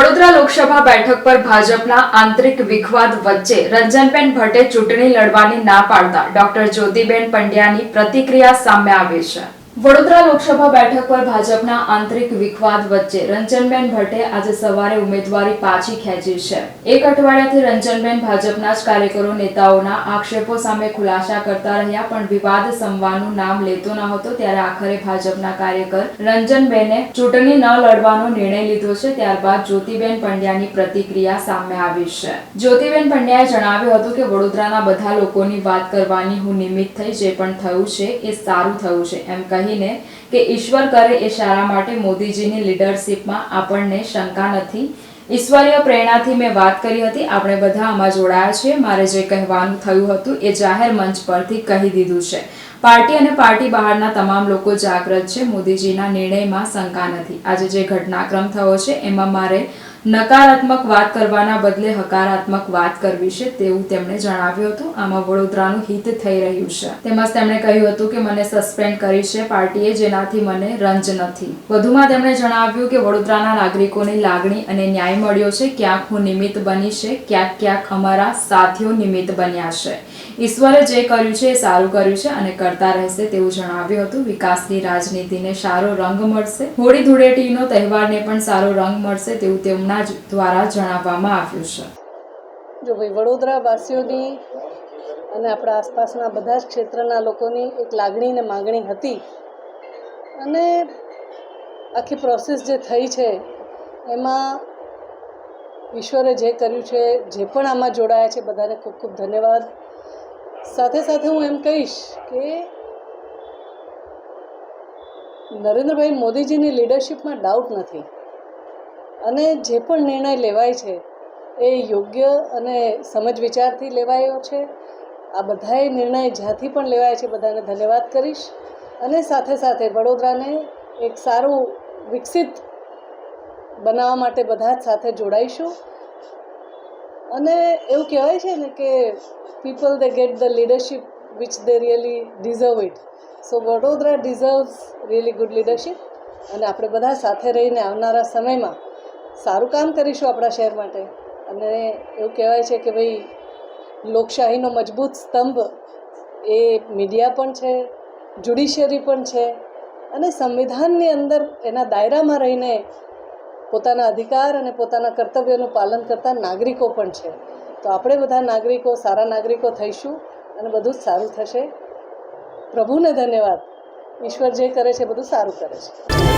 વડોદરા લોકસભા બેઠક પર ભાજપના આંતરિક વિખવાદ વચ્ચે રંજનબેન ભટ્ટે ચૂંટણી લડવાની ના પાડતા ડોક્ટર જ્યોતિબેન પંડ્યાની પ્રતિક્રિયા સામે આવી છે. વડોદરા લોકસભા બેઠક પર ભાજપના આંતરિક વિખવાદ વચ્ચે રંજનબેન ભટ્ટે આજે સવારે ઉમેદવારી પાછી ખેંચી છે. એક અઠવાડિયાથી રંજનબેન ભાજપના જ કાર્યકરો, નેતાઓના આક્ષેપો સામે ખુલાસા કરતા રહ્યા, પણ વિવાદ સંવાનું નામ લેતો ન હતો. ત્યારે આખરે ભાજપના કાર્યકર રંજનબેને ચૂંટણી ન લડવાનો નિર્ણય લીધો છે. ત્યારબાદ જ્યોતિબેન પંડ્યાની પ્રતિક્રિયા સામે આવી છે. જ્યોતિબેન પંડ્યાએ જણાવ્યું હતું કે, વડોદરાના બધા લોકોની વાત કરવાની હું નિમિત્ત થઈ, જે પણ થયું છે એ સારું થયું છે. એમ કહીને કે ઈશ્વર કરે એ સારા માટે મોદીજીની લીડરશિપમાં આપણને શંકા નથી. ઈશ્વરીય પ્રેરણાથી મેં વાત કરી હતી. આપણે બધા આમાં જોડાયા છીએ. મારે જે કહેવાનું થયું હતું એ જાહેર મંચ પરથી કહી દીધું છે. પાર્ટી અને પાર્ટી બહારના તમામ લોકો જાગૃત છે. મોદીજીના નિર્ણયમાં શંકા નથી. આજે જે ઘટનાક્રમ થયો છે, એમાં મારે નકારાત્મક વાત કરવાના બદલે હકારાત્મક વાત કરવી છે તેવું તેમણે જણાવ્યું હતું. આમાં વડોદરાનું હિત થઈ રહ્યું છે. તેમજ તેમણે કહ્યું હતું કે મને સસ્પેન્ડ કરી છે પાર્ટીએ જેનાથી મને રંજ નથી. વધુમાં તેમણે જણાવ્યું કે વડોદરાના નાગરિકોની લાગણી અને ન્યાય મળ્યો છે. ક્યાંક હું નિમિત્ત બની છે, ક્યાંક ક્યાંક અમારા સાથીઓ નિમિત્ત બન્યા છે. ઈશ્વરે જે કર્યું છે એ સારું કર્યું છે અને કરતા રહેશે તેવું જણાવ્યું હતું. વિકાસની રાજનીતિને સારો રંગ મળશે. હોળી ધૂળેટીનો તહેવારને પણ સારો રંગ મળશે તેવું તેમના દ્વારા જણાવવામાં આવ્યું છે. જો ભાઈ વડોદરાવાસીઓની અને આપણા આસપાસના બધા જ ક્ષેત્રના લોકોની એક લાગણી ને માગણી હતી અને આખી પ્રોસેસ જે થઈ છે એમાં ઈશ્વરે જે કર્યું છે, જે પણ આમાં જોડાયા છે, બધાને ખૂબ ખૂબ ધન્યવાદ. સાથે સાથે હું એમ કહીશ કે નરેન્દ્રભાઈ મોદીજીની લીડરશિપમાં ડાઉટ નથી. અને જે પણ નિર્ણય લેવાય છે, એ યોગ્ય અને સમજ વિચારથી લેવાયો છે. આ બધાએ નિર્ણય જ્યાંથી પણ લેવાય છે, બધાને ધન્યવાદ કરીશ. અને સાથે સાથે વડોદરાને એક સારું વિકસિત બનાવવા માટે બધા જ સાથે જોડાઈશું. અને એવું કહેવાય છે ને કે people they get the leadership which they really deserve it so Vadodara deserves really good leadership અને આપણે બધા સાથે રહીને આવનારા સમયમાં સારું કામ કરીશું આપણા શહેર માટે. અને એવું કહેવાય છે કે ભાઈ, લોકશાહીનો મજબૂત સ્તંભ એ મીડિયા પણ છે જ્યુડિશિયરી પણ છે. અને સંવિધાનની અંદર એના દાયરામાં રહીને પોતાના અધિકાર અને પોતાના કર્તવ્યનું પાલન કરતા નાગરિકો પણ છે. તો આપણે બધા નાગરિકો, સારા નાગરિકો થઈશું અને બધું જ સારું થશે. પ્રભુને ધન્યવાદ. ઈશ્વર જે કરે છે, બધું સારું કરે છે.